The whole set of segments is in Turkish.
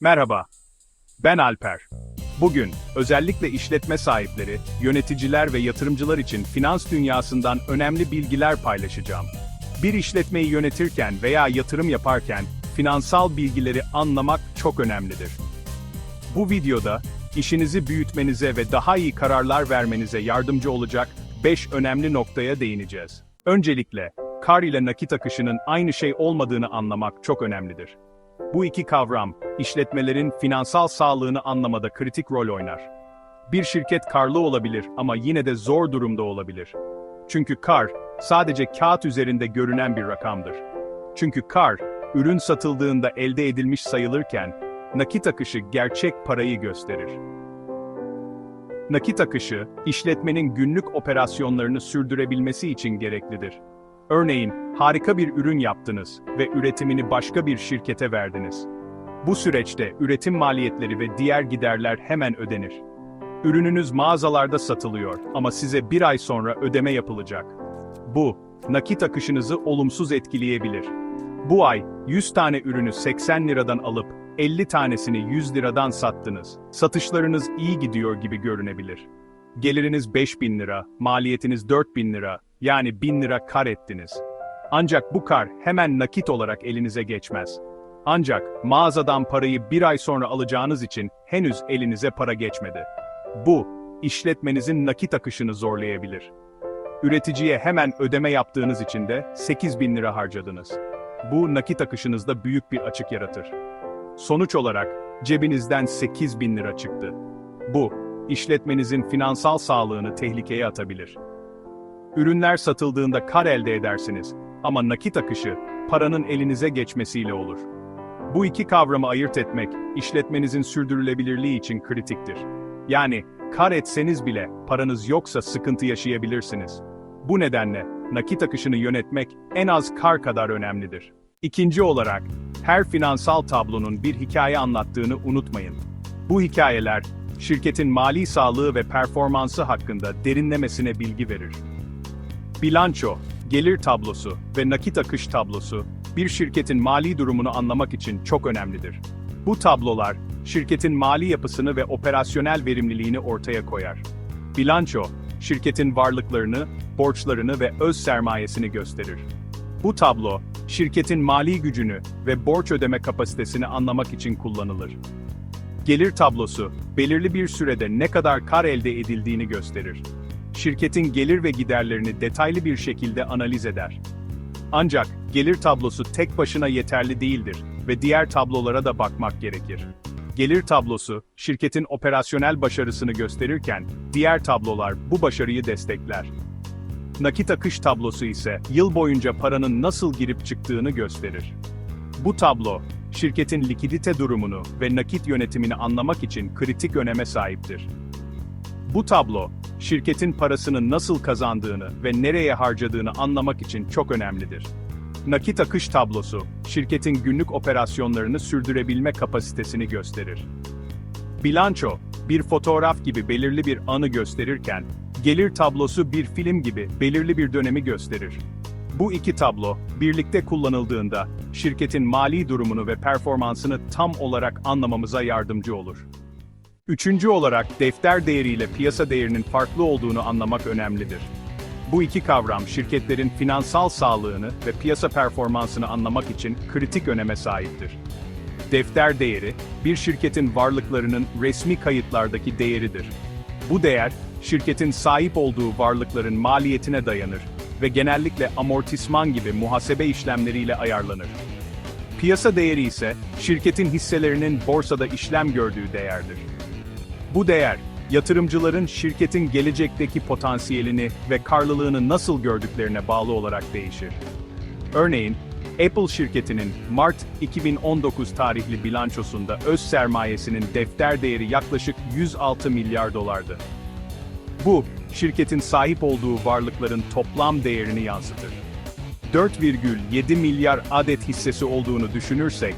Merhaba, ben Alper. Bugün, özellikle işletme sahipleri, yöneticiler ve yatırımcılar için finans dünyasından önemli bilgiler paylaşacağım. Bir işletmeyi yönetirken veya yatırım yaparken, finansal bilgileri anlamak çok önemlidir. Bu videoda, işinizi büyütmenize ve daha iyi kararlar vermenize yardımcı olacak 5 önemli noktaya değineceğiz. Öncelikle, kar ile nakit akışının aynı şey olmadığını anlamak çok önemlidir. Bu iki kavram, işletmelerin finansal sağlığını anlamada kritik rol oynar. Bir şirket karlı olabilir ama yine de zor durumda olabilir. Çünkü kar, sadece kağıt üzerinde görünen bir rakamdır. Çünkü kar, ürün satıldığında elde edilmiş sayılırken, nakit akışı gerçek parayı gösterir. Nakit akışı, işletmenin günlük operasyonlarını sürdürebilmesi için gereklidir. Örneğin, harika bir ürün yaptınız ve üretimini başka bir şirkete verdiniz. Bu süreçte üretim maliyetleri ve diğer giderler hemen ödenir. Ürününüz mağazalarda satılıyor ama size bir ay sonra ödeme yapılacak. Bu, nakit akışınızı olumsuz etkileyebilir. Bu ay, 100 tane ürünü 80 liradan alıp 50 tanesini 100 liradan sattınız. Satışlarınız iyi gidiyor gibi görünebilir. Geliriniz 5000 lira, maliyetiniz 4000 lira, yani 1000 lira kar ettiniz. Ancak bu kar hemen nakit olarak elinize geçmez. Ancak mağazadan parayı bir ay sonra alacağınız için henüz elinize para geçmedi. Bu, işletmenizin nakit akışını zorlayabilir. Üreticiye hemen ödeme yaptığınız için de 8 bin lira harcadınız. Bu nakit akışınızda büyük bir açık yaratır. Sonuç olarak cebinizden 8 bin lira çıktı. Bu, işletmenizin finansal sağlığını tehlikeye atabilir. Ürünler satıldığında kar elde edersiniz ama nakit akışı paranın elinize geçmesiyle olur. Bu iki kavramı ayırt etmek işletmenizin sürdürülebilirliği için kritiktir. Yani kar etseniz bile paranız yoksa sıkıntı yaşayabilirsiniz. Bu nedenle nakit akışını yönetmek en az kar kadar önemlidir. İkinci olarak her finansal tablonun bir hikaye anlattığını unutmayın. Bu hikayeler şirketin mali sağlığı ve performansı hakkında derinlemesine bilgi verir. Bilanço, gelir tablosu ve nakit akış tablosu, bir şirketin mali durumunu anlamak için çok önemlidir. Bu tablolar, şirketin mali yapısını ve operasyonel verimliliğini ortaya koyar. Bilanço, şirketin varlıklarını, borçlarını ve öz sermayesini gösterir. Bu tablo, şirketin mali gücünü ve borç ödeme kapasitesini anlamak için kullanılır. Gelir tablosu, belirli bir sürede ne kadar kar elde edildiğini gösterir şirketin gelir ve giderlerini detaylı bir şekilde analiz eder. Ancak gelir tablosu tek başına yeterli değildir ve diğer tablolara da bakmak gerekir. Gelir tablosu, şirketin operasyonel başarısını gösterirken, diğer tablolar bu başarıyı destekler. Nakit akış tablosu ise, yıl boyunca paranın nasıl girip çıktığını gösterir. Bu tablo, şirketin likidite durumunu ve nakit yönetimini anlamak için kritik öneme sahiptir. Bu tablo, şirketin parasını nasıl kazandığını ve nereye harcadığını anlamak için çok önemlidir. Nakit akış tablosu, şirketin günlük operasyonlarını sürdürebilme kapasitesini gösterir. Bilanço, bir fotoğraf gibi belirli bir anı gösterirken, gelir tablosu bir film gibi belirli bir dönemi gösterir. Bu iki tablo, birlikte kullanıldığında, şirketin mali durumunu ve performansını tam olarak anlamamıza yardımcı olur. Üçüncü olarak defter değeriyle piyasa değerinin farklı olduğunu anlamak önemlidir. Bu iki kavram şirketlerin finansal sağlığını ve piyasa performansını anlamak için kritik öneme sahiptir. Defter değeri, bir şirketin varlıklarının resmi kayıtlardaki değeridir. Bu değer, şirketin sahip olduğu varlıkların maliyetine dayanır ve genellikle amortisman gibi muhasebe işlemleriyle ayarlanır. Piyasa değeri ise, şirketin hisselerinin borsada işlem gördüğü değerdir. Bu değer, yatırımcıların şirketin gelecekteki potansiyelini ve karlılığını nasıl gördüklerine bağlı olarak değişir. Örneğin, Apple şirketinin Mart 2019 tarihli bilançosunda öz sermayesinin defter değeri yaklaşık 106 milyar dolardı. Bu, şirketin sahip olduğu varlıkların toplam değerini yansıtır. 4,7 milyar adet hissesi olduğunu düşünürsek,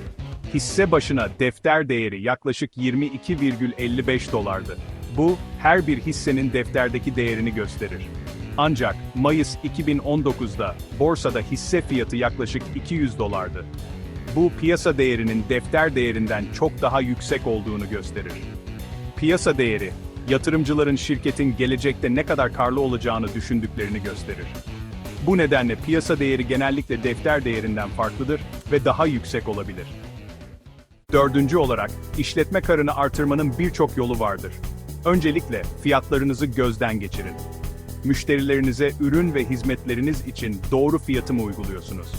hisse başına defter değeri yaklaşık 22,55 dolardı. Bu, her bir hissenin defterdeki değerini gösterir. Ancak Mayıs 2019'da borsada hisse fiyatı yaklaşık 200 dolardı. Bu piyasa değerinin defter değerinden çok daha yüksek olduğunu gösterir. Piyasa değeri, yatırımcıların şirketin gelecekte ne kadar karlı olacağını düşündüklerini gösterir. Bu nedenle piyasa değeri genellikle defter değerinden farklıdır ve daha yüksek olabilir. Dördüncü olarak, işletme karını artırmanın birçok yolu vardır. Öncelikle fiyatlarınızı gözden geçirin. Müşterilerinize ürün ve hizmetleriniz için doğru fiyatı mı uyguluyorsunuz?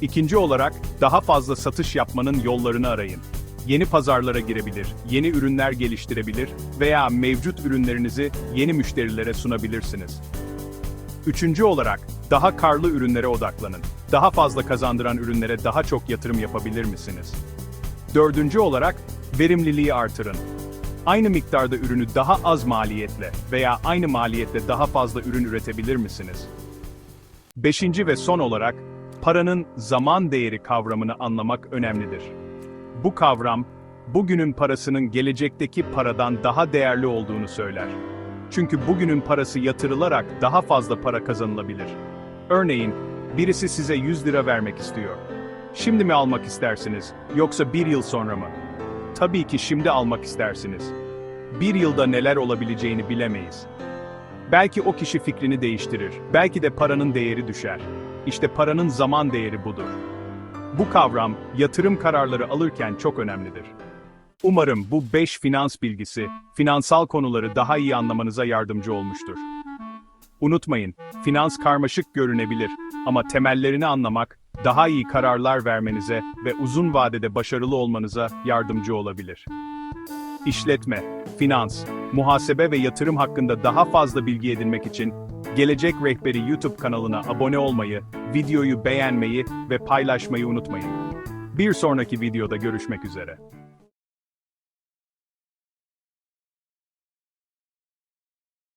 İkinci olarak, daha fazla satış yapmanın yollarını arayın. Yeni pazarlara girebilir, yeni ürünler geliştirebilir veya mevcut ürünlerinizi yeni müşterilere sunabilirsiniz. Üçüncü olarak, daha karlı ürünlere odaklanın. Daha fazla kazandıran ürünlere daha çok yatırım yapabilir misiniz? Dördüncü olarak, verimliliği artırın. Aynı miktarda ürünü daha az maliyetle veya aynı maliyetle daha fazla ürün üretebilir misiniz? Beşinci ve son olarak, paranın zaman değeri kavramını anlamak önemlidir. Bu kavram, bugünün parasının gelecekteki paradan daha değerli olduğunu söyler. Çünkü bugünün parası yatırılarak daha fazla para kazanılabilir. Örneğin, birisi size 100 lira vermek istiyor. Şimdi mi almak istersiniz, yoksa bir yıl sonra mı? Tabii ki şimdi almak istersiniz. Bir yılda neler olabileceğini bilemeyiz. Belki o kişi fikrini değiştirir, belki de paranın değeri düşer. İşte paranın zaman değeri budur. Bu kavram, yatırım kararları alırken çok önemlidir. Umarım bu 5 finans bilgisi, finansal konuları daha iyi anlamanıza yardımcı olmuştur. Unutmayın, finans karmaşık görünebilir ama temellerini anlamak, daha iyi kararlar vermenize ve uzun vadede başarılı olmanıza yardımcı olabilir. İşletme, finans, muhasebe ve yatırım hakkında daha fazla bilgi edinmek için Gelecek Rehberi YouTube kanalına abone olmayı, videoyu beğenmeyi ve paylaşmayı unutmayın. Bir sonraki videoda görüşmek üzere.